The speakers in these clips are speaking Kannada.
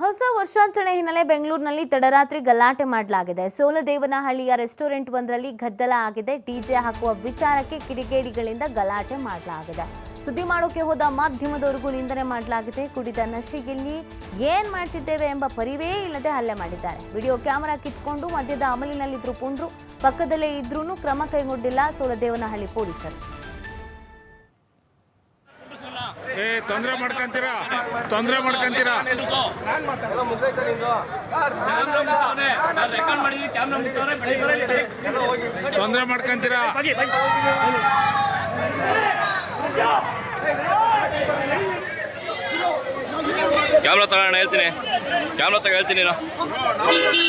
ಹೊಸ ವರ್ಷಾಚರಣೆ ಹಿನ್ನೆಲೆ ಬೆಂಗಳೂರಿನಲ್ಲಿ ತಡರಾತ್ರಿ ಗಲಾಟೆ ಮಾಡಲಾಗಿದೆ. ಸೋಲದೇವನಹಳ್ಳಿಯ ರೆಸ್ಟೋರೆಂಟ್ ಒಂದರಲ್ಲಿ ಗದ್ದಲ ಆಗಿದೆ. ಡಿಜೆ ಹಾಕುವ ವಿಚಾರಕ್ಕೆ ಕಿಡಿಗೇಡಿಗಳಿಂದ ಗಲಾಟೆ ಮಾಡಲಾಗಿದೆ. ಸುದ್ದಿ ಮಾಡೋಕೆ ಹೋದ ಮಾಧ್ಯಮದವರೆಗೂ ನಿಂದನೆ ಮಾಡಲಾಗಿದೆ. ಕುಡಿದ ನಶಿಗಿಲ್ಲಿ ಏನ್ ಮಾಡ್ತಿದ್ದೇವೆ ಎಂಬ ಪರಿವೇ ಇಲ್ಲದೆ ಹಲ್ಲೆ ಮಾಡಿದ್ದಾರೆ. ವಿಡಿಯೋ ಕ್ಯಾಮೆರಾ ಕಿತ್ಕೊಂಡು ಮಧ್ಯದ ಅಮಲಿನಲ್ಲಿದ್ರು ಪುಂಡ್ರು. ಪಕ್ಕದಲ್ಲೇ ಇದ್ರೂ ಕ್ರಮ ಕೈಗೊಂಡಿಲ್ಲ ಸೋಲದೇವನಹಳ್ಳಿ ಪೊಲೀಸರು. ತೊಂದರೆ ಮಾಡ್ಕೊಂತೀರಾ? ತೊಂದರೆ ಮಾಡ್ಕೊಂತೀರಾ? ತೊಂದರೆ ಮಾಡ್ಕೊಂತೀರಾ? ಕ್ಯಾಮ್ರಾ ತಗೋಣ ಹೇಳ್ತೀನಿ. ಕ್ಯಾಮ್ರಾ ತಗೋ, ಹೇಳ್ತೀನಿ ನಾನು.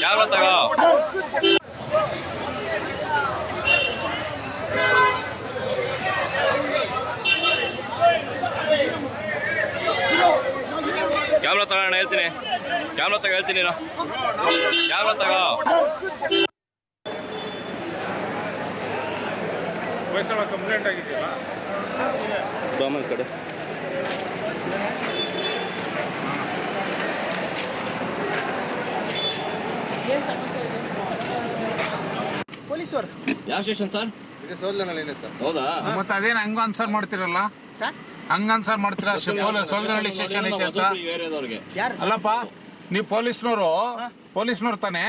ಕ್ಯಾಮ್ರಾ ತಗೋ ಕ್ಯಾಮ್ರಾ ತಗೋಣ ಹೇಳ್ತೀನಿ. ಕ್ಯಾಮ್ರಾ ತಗ ಹೇಳ್ತೀನಿ ನಾನು? ಕ್ಯಾಮ್ರಾ ತಗೋ? ಕಂಪ್ಲೇಂಟ್ ಆಗಿದೆಯಲ್ಲ? ಕಡೆ. ಪೊಲೀಸ್ ಯಾವ ಸ್ಟೇಷನ್ ಸರ್ ಹೌದಾ? ಮತ್ತೆ ಅದೇನು ಹಂಗ ಆನ್ಸರ್ ಮಾಡ್ತಿರಲ್ಲ? ಸರ್? ಹಂಗ ಆನ್ಸರ್ ಮಾಡ್ತೀರಾ? ಸೋಲ್ದನಹಳ್ಳಿ ಸ್ಟೇಷನ್ ಐತೆ ಅಂತ. ಏರಿಯಾದವ್ರಿಗೆ ಅಲ್ಲಪ್ಪ ನೀವು ಪೊಲೀಸ್ನವರು ಪೊಲೀಸ್ನವ್ರು ತಾನೇ?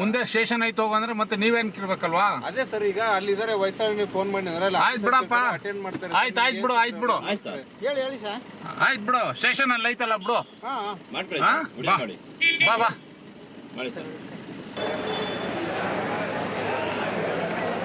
ಮುಂದೆ ಸ್ಟೇಷನ್ ಐತೆ ಹೋಗಂದ್ರೆ ಮತ್ತೆ ನೀವೇನ್ ಕಿರ್ಬೇಕಲ್ವಾ ಅದೇ ಸರ್ ಈಗ ಅಲ್ಲಿದ್ದಾರೆ ವಯಸ್ಸಾಗಿ ನೀವು ಫೋನ್ ಮಾಡಿ ಅಂದ್ರಲ್ಲ ಆಯ್ತು ಬಿಡಪ್ಪ. ಅಟೆಂಡ್ ಮಾಡ್ತಾರೆ ಆಯ್ತು ಆಯ್ತು ಬಿಡು ಆಯ್ತು ಬಿಡು. ಆಯ್ತು ಹೇಳಿ ಹೇಳಿ ಸರ್. ಆಯ್ತು ಬಿಡು ಸ್ಟೇಷನ್ ಅಲ್ಲಿ ಐತಲ್ಲ ಬಿಡು. ಬಾ ಬಾ. ಮಾಡಿ ಸರ್.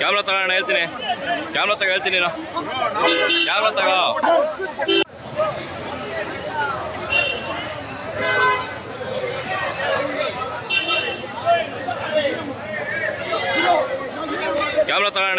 ಕ್ಯಾಮ್ರಾ ತಗೋಣ ಹೇಳ್ತೀನಿ. ಕ್ಯಾಮ್ರಾ ತಗೋ ಹೇಳ್ತೀನಿ ನಾನು ಕ್ಯಾಮ್ರಾ ತಗೋ. ಕ್ಯಾಮ್ರಾ ತಗೋಣ